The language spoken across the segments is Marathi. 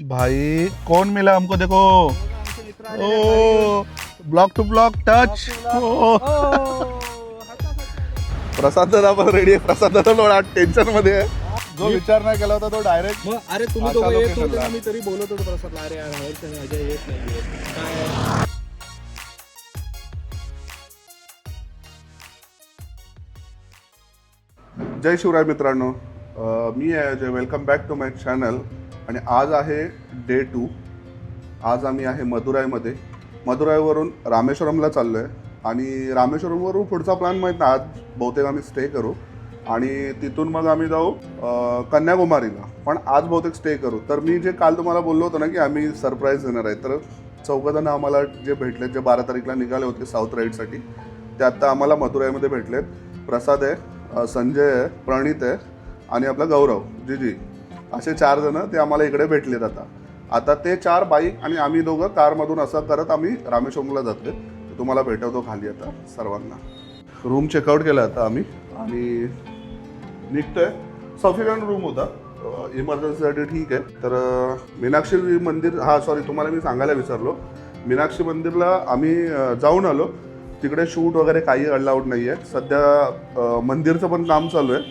भाई कौन मिला हमको? देखो। ओ block to block touch. Prasad दादा पण रेडी आहे. प्रसाद दादा थोडा टेन्शनमध्ये आहे. जो विचार नाही केला होता तो डायरेक्ट मग अरे तुम्ही दोघं येत होते. ना मी तरी बोलत होतो प्रसादला अरे यार हर्ष आणि अजय येत नाहीये. काय? जय शिवराय मित्रांनो. अ, मी आहे Ajay. Welcome back to my channel आणि आज आहे डे टू आज आम्ही आहे मदुराईमध्ये. मदुराईवरून रामेश्वरमला चाललो आहे आणि रामेश्वरमवरून पुढचा प्लॅन माहीत नाही. आज बहुतेक आम्ही स्टे करू. आणि तिथून मग आम्ही जाऊ कन्याकुमारीला. पण आज बहुतेक स्टे करू. तर मी जे काल तुम्हाला बोललो होतो ना की आम्ही सरप्राईज देणार आहे. तर चौघजणं आम्हाला जे भेटलेत जे बारा तारीखला निघाले होते साऊथ राईडसाठी ते आत्ता आम्हाला मदुराईमध्ये भेटलेत. प्रसाद आहे संजय आहे प्रणित आहे आणि आपला गौरव. जी जी. असे चार जण ते आम्हाला इकडे भेटलेत आता. आता ते चार बाईक आणि आम्ही दोघं कारमधून असं करत आम्ही रामेश्वरमला जातो तर तुम्हाला भेटवतो खाली आता सर्वांना. रूम चेकआउट केला आता आम्ही. आणि निघतोय. सफिशियंट रूम होता. इमर्जन्सीसाठी ठीक आहे. तर मीनाक्षी मंदिर हा सॉरी तुम्हाला मी सांगायला विसरलो. मीनाक्षी मंदिरला आम्ही जाऊन आलो. तिकडे शूट वगैरे काही अलाउड नाही आहे सध्या मंदिरचं पण काम चालू आहे.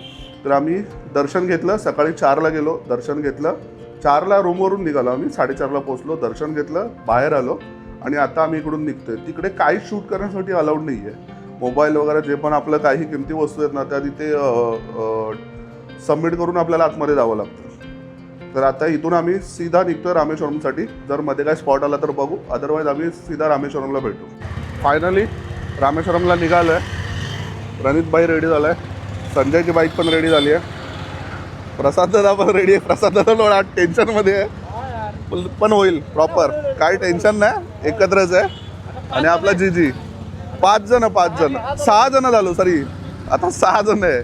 तर आम्ही दर्शन घेतलं सकाळी चारला गेलो दर्शन घेतलं. चारला रूमवरून निघालो आम्ही साडेचारला पोचलो दर्शन घेतलं बाहेर आलो. आणि आता आम्ही इकडून निघतोय. तिकडे काही शूट करण्यासाठी अलाउड नाही आहे मोबाईल वगैरे जे पण आपलं काही किमती वस्तू आहेत ना त्या तिथे सबमिट करून आपल्याला आतमध्ये जावं लागतं. तर आता इथून आम्ही सीधा निघतोय रामेश्वरमसाठी. जर मध्ये काय स्पॉट आला तर बघू. अदरवाईज आम्ही सीधा रामेश्वरमला भेटू. फायनली रामेश्वरमला निघालो आहे रणितबाई रेडी झाला आहे संजयची बाईक पण रेडी झाली आहे. प्रसाद दादा पण रेडी आहे. प्रसाद दादा थोडा टेन्शनमध्ये आहे. पण- होईल प्रॉपर काही टेन्शन नाही. एकत्रच आहे. आणि आपला जी जी पाच जण पाच जण. सहा जण झालो सॉरी आता सहा जण आहे.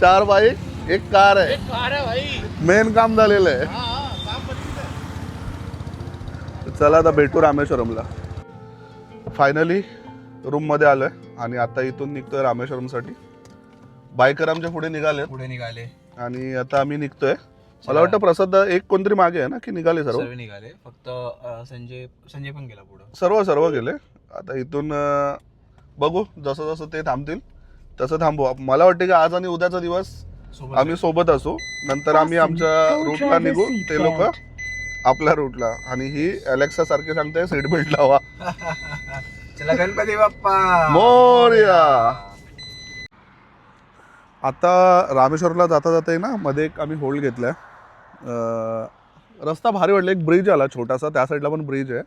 चार बाईक एक कार आहे. मेन काम झालेलं आहे. चला आता भेटू रामेश्वरमला. फायनली रूममध्ये आलोय. आणि आता इथून निघतोय रामेश्वरमसाठी. बायकर आमच्या पुढे निघाले पुढे निघाले. आणि आता आम्ही निघतोय. मला वाटतं प्रसाद एक कोणतरी मागे आहे ना की निघाले सर्व? सर्व निघाले. फक्त अं, संजय संजय पण गेला पुढं. सर्व सर्व गेले. आता इथून अं, बघू जसं जसं ते थांबतील तसं थांबू. मला वाटतं की आज आणि उद्याचा दिवस सोबत आम्ही सोबत असू. नंतर आम्ही आमच्या रूटला निघू. ते लोक आपल्या रूटला आणि ही अलेक्सा सारखे सांगते सीट बेल्ट लावा. चला गणपती बाप्पा. मोरया. आता रामेश्वरला जाता जाता ना मध्ये एक आम्ही होल्ड घेतला आहे रस्ता भारी वाटला एक ब्रिज आला छोटासा त्या साईडला पण ब्रिज आहे.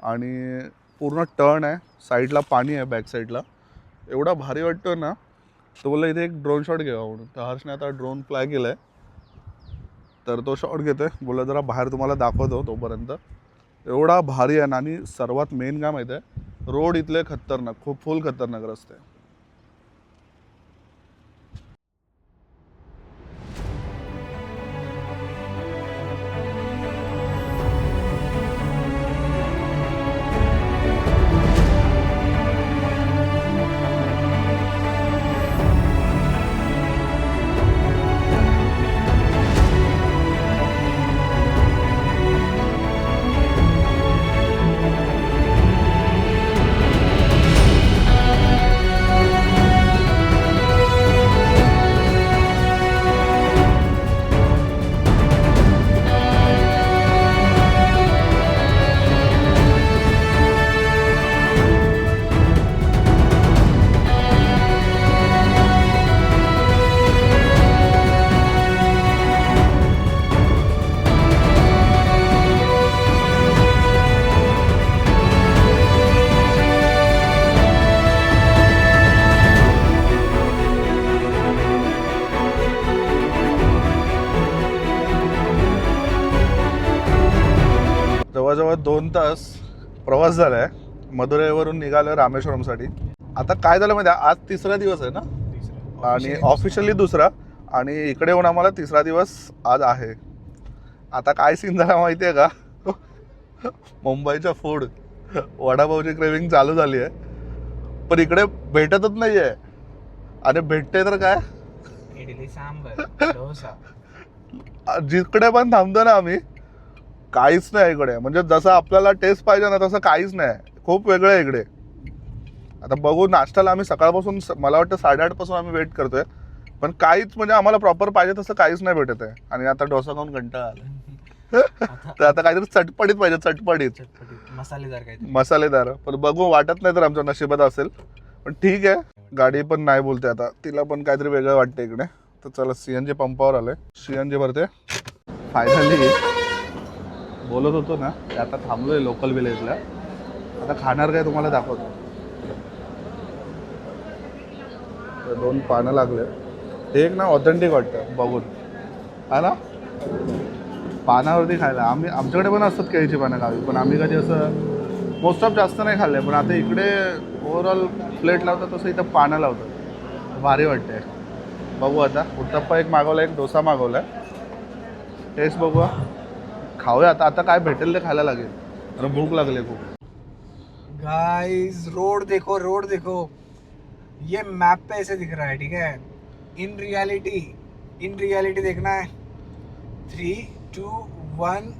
आणि पूर्ण टर्न आहे साईडला पाणी आहे बॅक साईडला एवढा भारी वाटतो ना तो बोलला इथे एक ड्रोन शॉट घ्यावा म्हणून. तर हर्षने आता ड्रोन फ्लाय केला आहे तर तो शॉट घेतो आहे बोलला जरा बाहेर तुम्हाला दाखवतो तोपर्यंत. एवढा भारी आहे ना आणि सर्वात मेन काय माहीत आहे? रोड इथले खतरनाक खूप फुल खतरनाक रस्ते. प्रवास झाला आहे मदुरईवरून निघालो रामेश्वरमसाठी. आता काय झालं माहिती? आज तिसरा दिवस आहे ना. आणि ऑफिशियली दुसरा. आणि इकडे येऊन आम्हाला तिसरा दिवस आज आहे. आता काय सीन झाला माहिती आहे का? मुंबईचा फूड वडापावची क्रेविंग चालू झाली आहे. पण इकडे भेटतच नाही आहे आणि भेटते तर काय? इडली सांबर डोसा. जिकडे पण थांबतो ना आम्ही काहीच नाही इकडे. म्हणजे जसं आपल्याला टेस्ट पाहिजे ना तसं काहीच नाही. खूप वेगळं आहे इकडे. आता बघू नाश्त्याला आम्ही सकाळपासून मला वाटतं साडेआठपासून आम्ही वेट करतोय. पण काहीच म्हणजे आम्हाला प्रॉपर पाहिजे तसं काहीच नाही भेटत आहे. आणि आता डोसा खाऊन कंटाळा आला तर आता काहीतरी चटपटीत पाहिजे चटपटीत. मसालेदार मसालेदार. पण बघू वाटत नाही तर आमच्या नशिबात असेल. पण ठीक आहे. गाडी पण नाही बोलते आता. तिला पण काहीतरी वेगळं वाटतं इकडे. तर चला सीएनजी पंपावर आलोय. सीएनजी भरते. फायनली बोलत होतो ना ते आता थांबलोय लोकल विलेजला आता खाणार काय तुम्हाला दाखवतो. तर दोन पानं लागले. ते एक ना ऑथेंटिक वाटतं बघून. आहे ना? पानावरती खायला. आम्ही आमच्याकडे पण असतात केळीची पानं गावी पण आम्ही कधी असं मोस्ट ऑफ जास्त नाही खाल्ले. पण आता इकडे ओव्हरऑल प्लेट लावतात तसं इथं पानं लावतात. भारी वाटते बघू आता. उत्तप्पा एक मागवला एक डोसा मागवला. टेस्ट बघू खाऊया आता आता काय भेटेल ते खायला लागेल. अरे भूक लागले खूप. गाइस रोड देखो रोड देखो. ये मैप पे ऐसे दिख रहा है, ठीक है? इन रियलिटी इन रियलिटी देखना है. थ्री टू वन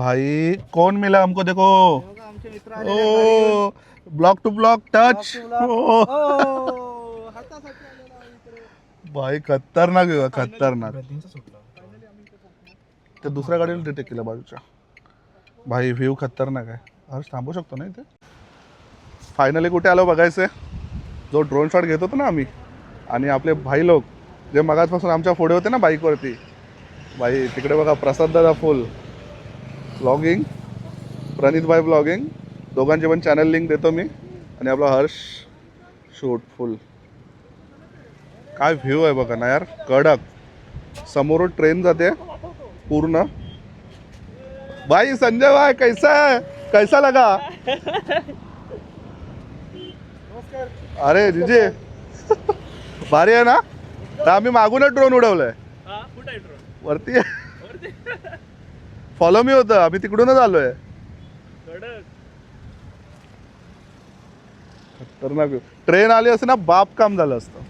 भाई कौन मिला हमको? देखो। ओ ब्लॉक टू ब्लॉक टच ओ। भाई खतरनाक खतरनाक। ते दुसऱ्या गाडीला डिटेक्ट केलं बाजूच्या। भाई व्ह्यू खतरनाक आहे। हर्ष थांबू शकतो ना इथे? फायनली कुठे आलो बघायचं? जो ड्रोन शॉट घेत होतो ना आम्ही आणि आपले भाई लोक जे मगाचपासून आमच्या पुढे होते ना बाईकवरती भाई तिकडे बघा प्रसाद दादा फुल ब्लॉगिंग प्रणित भाई ब्लॉगिंग दोघांचे पण चॅनल लिंक देतो मी. आणि आपला हर्ष शूट फुल काय व्ह्यू आहे बघा ना यार. कडक. समोरून ट्रेन जाते. पूर्ण. भाई संजय भाई कैसा है? कैसा लगा? अरे जिजे भारी आहे ना? तर आम्ही मागूनच ड्रोन उडवलंय. वरती. फॉलो मी होतं. आम्ही तिकडूनच आलोय. खतरनाक. ट्रेन आली असते ना बाप काम झालं असतं.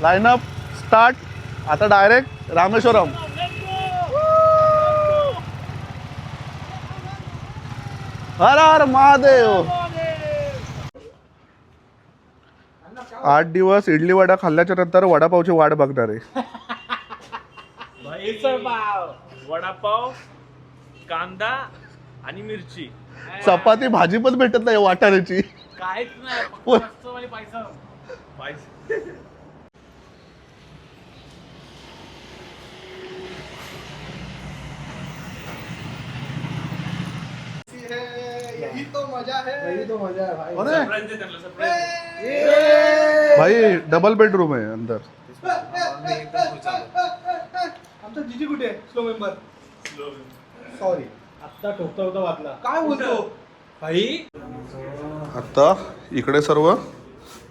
लाईनअप स्टार्ट आता डायरेक्ट रामेश्वरम. हर हर महादेव. आठ दिवस इडली वडा खाल्ल्याच्या नंतर वडापावची वाट बघणार आहे. वडापाव कांदा आणि मिरची. चपाती भाजी पण भेटत नाही वाटाण्याची. काहीच नाही फक्त वर- मस्त वाली पैसा पैसा यही तो मजा है भाई. डबल बेडरूम आहे अंदर. आमचा जीजी कुठे स्लो मेंबर सॉरी आत्ता ठोकता होता वाचला काय बोलतो? भाई? आत्ता इकडे सर्व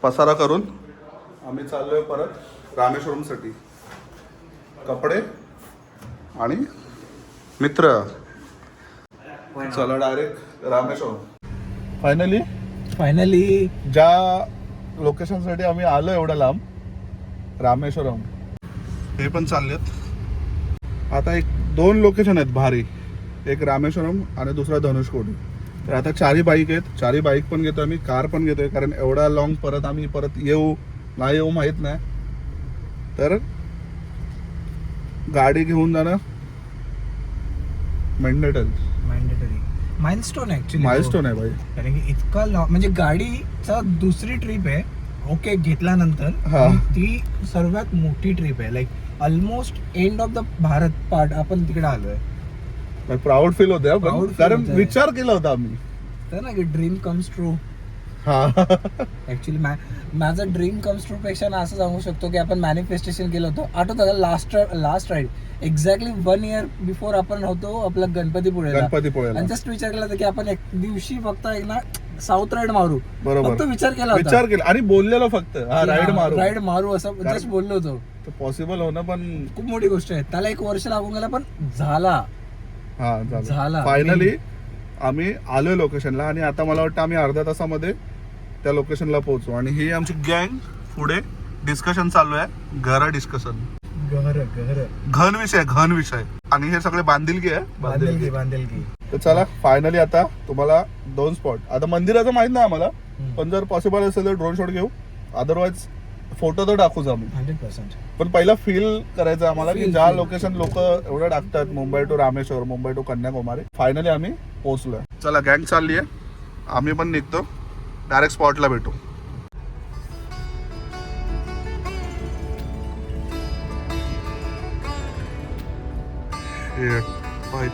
पसारा करून आम्ही चाललोय परत रामेश्वरमसाठी. कपडे आणि मित्र. चला डायरेक्ट रामेश्वरम फायनली फायनली ज्या लोकेशनसाठी आम्ही आलो एवढ्या लांब रामेश्वरम. हे पण चाललेत. आता एक दोन लोकेशन आहेत भारी. एक रामेश्वरम आणि दुसरा धनुषकोडी तर आता चारही बाईक आहेत. चारही बाईक पण घेतो आम्ही कार पण घेतोय कारण एवढा लॉंग परत आम्ही परत येऊ नाही येऊ माहीत नाही. तर गाडी घेऊन जाणं मेंडेटल मॅन्डेटरी माइलस्टोन ऍक्च्युली माइलस्टोन आहे भाई. कारण की इतका लॉ म्हणजे गाडीचा दुसरी ट्रिप आहे ओके घेतल्यानंतर हा. ती सर्वात मोठी ट्रिप आहे. Like almost end of the Bharat part आपण तिकडे आलोय. प्राऊड फील होते हा, पण Proud feel कारण होतंय. विचार केला होता आम्ही. तर ना की ड्रीम कम्स ट्रू हा. ऍक्च्युली माझं ड्रीम कम्स ट्रू पेक्षा ना असं सांगू शकतो की आपण मॅनिफेस्टेशन केलं होतं. आठवतं का? Last last ride exactly one year before आपण होतो आपला गणपतीपुळेला. गणपतीपुळेला. आणि जस्ट विचार केला होता की आपण एक दिवशी फक्त एक ना साऊथ राईड मारू. बरोबर. फक्त विचार केला विचार केला. आणि बोललेलो फक्त. हा राईड मारू. राईड मारू असं जस्ट बोललो होतो. पॉसिबल होणं पण खूप मोठी गोष्ट आहे. त्याला एक वर्ष लागून गेला पण झाला. हा झाला. फायनली आम्ही आलोय लोकेशनला आणि आता मला वाटतं आम्ही अर्ध्या तासामध्ये त्या लोकेशनला पोहोचू. आणि ही आमची गँग पुढे डिस्कशन चालू आहे. घर डिस्कशन घर घर. घन विषय घन विषय. आणि हे सगळे बांधिलकी आहे? बांधेल की बांधेल की तर चला फायनली आता तुम्हाला दोन स्पॉट आता मंदिराचं माहीत नाही आम्हाला पण जर पॉसिबल असेल तर ड्रोन शॉट घेऊ. अदरवाईज फोटो तर टाकूच आम्ही. Hundred percent. पण पहिला फील करायचं आम्हाला की ज्या. लोकेशन लोक एवढं टाकतात Mumbai to Rameshwar Mumbai to Kanyakumari. Finally आम्ही पोहोचलोय. चला गँग चालली आहे. आम्ही पण निघतो. डायरेक्ट स्पॉटला भेटू.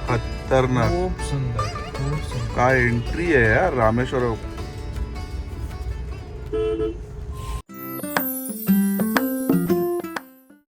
खतरनाक. खूप सुंदर काय एंट्री आहे यार रामेश्वर